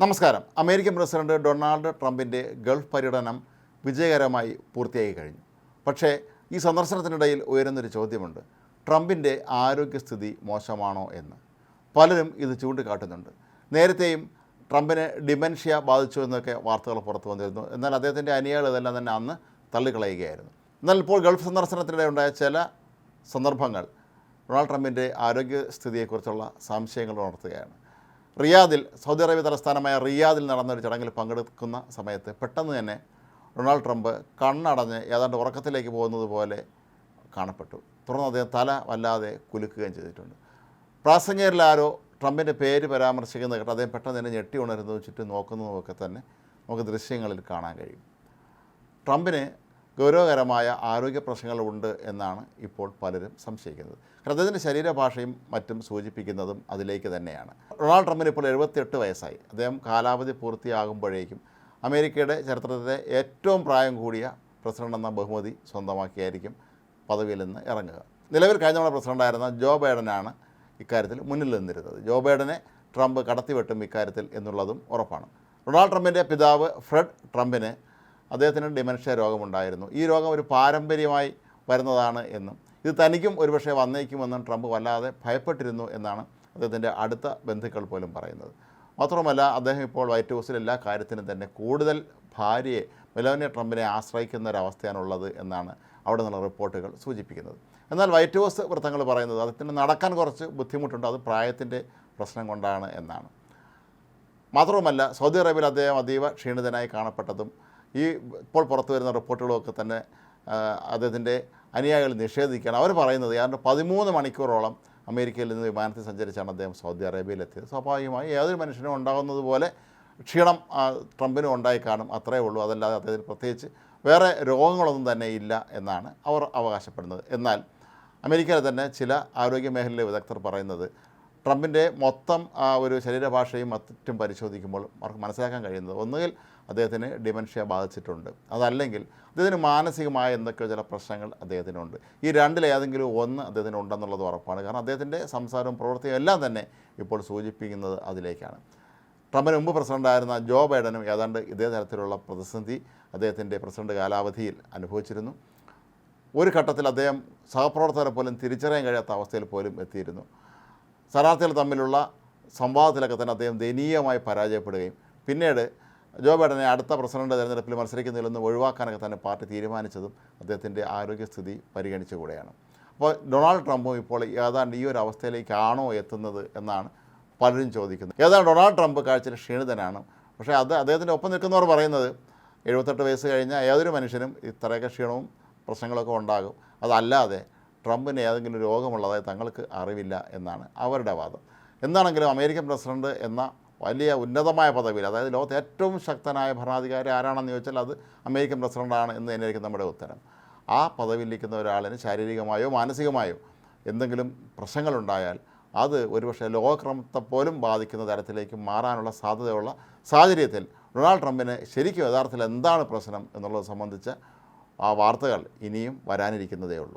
നമസ്കാരം. American president Donald ട്രംപിന്റെ Gulf പര്യടനം വിജയകരമായി പൂർത്തിയായി കഴിഞ്ഞു. പക്ഷേ ഈ സന്ദർശനത്തിനിടയിൽ ഉയരുന്നൊരു ചോദ്യമുണ്ട്. ട്രംപിന്റെ ആരോഗ്യസ്ഥിതി മോശമാണോ എന്ന്. പലരും ഇത് ചൂണ്ടിക്കാട്ടുന്നുണ്ട്. നേരത്തെയും ട്രംപിന് ഡിമെൻഷ്യ ബാധിച്ചു എന്നൊക്കെ വാർത്തകൾ പുറത്തു വന്നിരുന്നു. എന്നാൽ അദ്ദേഹത്തിന്റെ അനുയായികൾ ഇതെല്ലാം തന്നെ അന്ന് തള്ളിക്കളയുകയായിരുന്നു. എന്നാൽ ഇപ്പോൾ ഗൾഫ് സന്ദർശനത്തിനിടെ ഉണ്ടായ ചില സന്ദർഭങ്ങൾ ഡൊണാൾഡ് ട്രംപിന്റെ ആരോഗ്യസ്ഥിതിയെക്കുറിച്ചുള്ള സംശയങ്ങൾ ഉണർത്തുകയാണ്. റിയാദിൽ സൗദി അറേബ്യ തലസ്ഥാനമായ റിയാദിൽ നടന്ന ഒരു ചടങ്ങിൽ പങ്കെടുക്കുന്ന സമയത്ത് പെട്ടെന്ന് തന്നെ ഡൊണാൾഡ് ട്രംപ് കണ്ണടഞ്ഞ് ഏതാണ്ട് ഉറക്കത്തിലേക്ക് പോകുന്നത് പോലെ കാണപ്പെട്ടു. തുടർന്ന് അദ്ദേഹം തല വല്ലാതെ കുലുക്കുകയും ചെയ്തിട്ടുണ്ട്. പ്രാസംഗികരിൽ ആരോ ട്രംപിന്റെ പേര് പരാമർശിക്കുന്ന കേട്ട് അദ്ദേഹം പെട്ടെന്ന് തന്നെ ഞെട്ടി ഉണരുന്നതും ചുറ്റും നോക്കുന്നതുമൊക്കെ തന്നെ നമുക്ക് ദൃശ്യങ്ങളിൽ കാണാൻ കഴിയും. ട്രംപിന് ഗൗരവകരമായ ആരോഗ്യ പ്രശ്നങ്ങളുണ്ട് എന്നാണ് ഇപ്പോൾ പലരും സംശയിക്കുന്നത്. ഹൃദയത്തിന്റെ ശരീരഭാഷയും മറ്റും സൂചിപ്പിക്കുന്നതും അതിലേക്ക് തന്നെയാണ്. ഡൊണാൾഡ് ട്രംപിന് ഇപ്പോൾ എഴുപത്തിയെട്ട് വയസ്സായി. അദ്ദേഹം കാലാവധി പൂർത്തിയാകുമ്പോഴേക്കും അമേരിക്കയുടെ ചരിത്രത്തിലെ ഏറ്റവും പ്രായം കൂടിയ പ്രസിഡന്റ് എന്ന ബഹുമതി സ്വന്തമാക്കിയായിരിക്കും പദവിയിൽ നിന്ന് ഇറങ്ങുക. നിലവിൽ കഴിഞ്ഞ തവണ പ്രസിഡന്റായിരുന്ന ജോ ബൈഡനാണ് ഇക്കാര്യത്തിൽ മുന്നിൽ നിന്നിരുന്നത്. ജോ ബൈഡനെ ട്രംപ് കടത്തിവെട്ടും ഇക്കാര്യത്തിൽ എന്നുള്ളതും ഉറപ്പാണ്. ഡൊണാൾഡ് ട്രംപിന്റെ പിതാവ് ഫ്രെഡ് ട്രംപിന് അദ്ദേഹത്തിന് ഡിമെൻഷ്യ രോഗമുണ്ടായിരുന്നു. ഈ രോഗം ഒരു പാരമ്പര്യമായി വരുന്നതാണ് എന്നും ഇത് തനിക്കും ഒരുപക്ഷെ വന്നേക്കുമെന്നും ട്രംപ് വല്ലാതെ ഭയപ്പെട്ടിരുന്നു എന്നാണ് അദ്ദേഹത്തിന്റെ അടുത്ത ബന്ധുക്കൾ പോലും പറയുന്നത്. മാത്രമല്ല അദ്ദേഹം ഇപ്പോൾ വൈറ്റ് ഹൗസിൽ എല്ലാ കാര്യത്തിനും തന്നെ കൂടുതൽ ഭാര്യയെ മെലോനിയ ട്രംപിനെ ആശ്രയിക്കുന്ന ഒരവസ്ഥയാണുള്ളത് എന്നാണ് അവിടെ നിന്നുള്ള റിപ്പോർട്ടുകൾ സൂചിപ്പിക്കുന്നത്. എന്നാൽ വൈറ്റ് ഹൗസ് വൃത്തങ്ങൾ പറയുന്നത് അദ്ദേഹത്തിന് നടക്കാൻ കുറച്ച് ബുദ്ധിമുട്ടുണ്ട്. അത് പ്രായത്തിന്റെ പ്രശ്നം കൊണ്ടാണ് എന്നാണ്. മാത്രവുമല്ല സൗദി അറേബ്യയിൽ അദ്ദേഹം അതീവ ക്ഷീണിതനായി കാണപ്പെട്ടതും ഈ ഇപ്പോൾ പുറത്തു വരുന്ന റിപ്പോർട്ടുകളൊക്കെ തന്നെ അദ്ദേഹത്തിന്റെ അനുയായികൾ നിഷേധിക്കുകയാണ്. അവർ പറയുന്നത് ഏതാണ്ട് പതിമൂന്ന് മണിക്കൂറോളം അമേരിക്കയിൽ നിന്ന് വിമാനത്തിൽ സഞ്ചരിച്ചാണ് അദ്ദേഹം സൗദി അറേബ്യയിലെത്തിയത്. സ്വാഭാവികമായി ഏതൊരു മനുഷ്യനും ഉണ്ടാകുന്നത് പോലെ ക്ഷീണം ട്രംപിനും ഉണ്ടായി കാണും. അത്രയേ ഉള്ളൂ. അതല്ലാതെ അദ്ദേഹത്തിന് പ്രത്യേകിച്ച് വേറെ രോഗങ്ങളൊന്നും തന്നെ ഇല്ല എന്നാണ് അവർ അവകാശപ്പെടുന്നത്. എന്നാൽ അമേരിക്കയിലെ തന്നെ ചില ആരോഗ്യ മേഖലയിലെ വിദഗ്ധർ പറയുന്നത് ട്രംപിന്റെ മൊത്തം ആ ഒരു ശരീരഭാഷയും മറ്റും പരിശോധിക്കുമ്പോൾ അവർക്ക് മനസ്സിലാക്കാൻ കഴിയുന്നത് ഒന്നുകിൽ അദ്ദേഹത്തിന് ഡിമെൻഷ്യ ബാധിച്ചിട്ടുണ്ട്. അതല്ലെങ്കിൽ അദ്ദേഹത്തിന് മാനസികമായ എന്തൊക്കെയോ ചില പ്രശ്നങ്ങൾ അദ്ദേഹത്തിനുണ്ട്. ഈ രണ്ടിലേതെങ്കിലും ഒന്ന് അദ്ദേഹത്തിന് ഉണ്ടെന്നുള്ളത് ഉറപ്പാണ്. കാരണം അദ്ദേഹത്തിന്റെ സംസാരവും പ്രവൃത്തിയും എല്ലാം തന്നെ ഇപ്പോൾ സൂചിപ്പിക്കുന്നത് അതിലേക്കാണ്. ട്രംപിന് മുമ്പ് പ്രസിഡന്റായിരുന്ന ജോ ബൈഡനും ഏതാണ്ട് ഇതേ തരത്തിലുള്ള പ്രതിസന്ധി അദ്ദേഹത്തിന്റെ പ്രസിഡന്റ് കാലാവധിയിൽ അനുഭവിച്ചിരുന്നു. ഒരു ഘട്ടത്തിൽ അദ്ദേഹം സഹപ്രവർത്തകരെ പോലും തിരിച്ചറിയാൻ കഴിയാത്ത അവസ്ഥയിൽ പോലും എത്തിയിരുന്നു. സ്ഥാനാർത്ഥികൾ തമ്മിലുള്ള സംവാദത്തിലൊക്കെ തന്നെ അദ്ദേഹം ദയനീയമായി പരാജയപ്പെടുകയും പിന്നീട് ജോ ബൈഡനെ അടുത്ത പ്രസിഡന്റ് തെരഞ്ഞെടുപ്പിൽ മത്സരിക്കുന്നതിൽ നിന്ന് ഒഴിവാക്കാനൊക്കെ തന്നെ പാർട്ടി തീരുമാനിച്ചതും അദ്ദേഹത്തിന്റെ ആരോഗ്യസ്ഥിതി പരിഗണിച്ചുകൂടെയാണ് അപ്പോൾ ഡൊണാൾഡ് ട്രംപും ഇപ്പോൾ ഏതാണ്ട് ഈ ഒരു അവസ്ഥയിലേക്കാണോ എത്തുന്നത് എന്നാണ് പലരും ചോദിക്കുന്നത്. ഏതാണ്ട് ഡൊണാൾഡ് ട്രംപ് കാഴ്ചയിൽ ക്ഷീണിതനാണ്. പക്ഷേ അത് അദ്ദേഹത്തിന്റെ ഒപ്പം നിൽക്കുന്നവർ പറയുന്നത് എഴുപത്തെട്ട് വയസ്സ് കഴിഞ്ഞ ഏതൊരു മനുഷ്യനും ഇത്രയൊക്കെ ക്ഷീണവും പ്രശ്നങ്ങളൊക്കെ ഉണ്ടാകും. അതല്ലാതെ ട്രംപിന് ഏതെങ്കിലും രോഗമുള്ളതായി തങ്ങൾക്ക് അറിവില്ല എന്നാണ് അവരുടെ വാദം. എന്താണെങ്കിലും അമേരിക്കൻ പ്രസിഡന്റ് എന്ന വലിയ ഉന്നതമായ പദവിയിൽ അതായത് ലോകത്തെ ഏറ്റവും ശക്തനായ ഭരണാധികാരി ആരാണെന്ന് ചോദിച്ചാൽ അത് അമേരിക്കൻ പ്രസിഡന്റാണ് എന്ന് തന്നെയായിരിക്കും നമ്മുടെ ഉത്തരം. ആ പദവിയിലിരിക്കുന്ന ഒരാളിന് ശാരീരികമായോ മാനസികമായോ എന്തെങ്കിലും പ്രശ്നങ്ങളുണ്ടായാൽ അത് ഒരുപക്ഷെ ലോകക്രമത്തെ പോലും ബാധിക്കുന്ന തരത്തിലേക്ക് മാറാനുള്ള സാധ്യതയുള്ള സാഹചര്യത്തിൽ ഡൊണാൾഡ് ട്രംപിന് ശരിക്കും യഥാർത്ഥത്തിൽ എന്താണ് പ്രശ്നം എന്നുള്ളത് സംബന്ധിച്ച ആ വാർത്തകൾ ഇനിയും വരാനിരിക്കുന്നതേ ഉള്ളൂ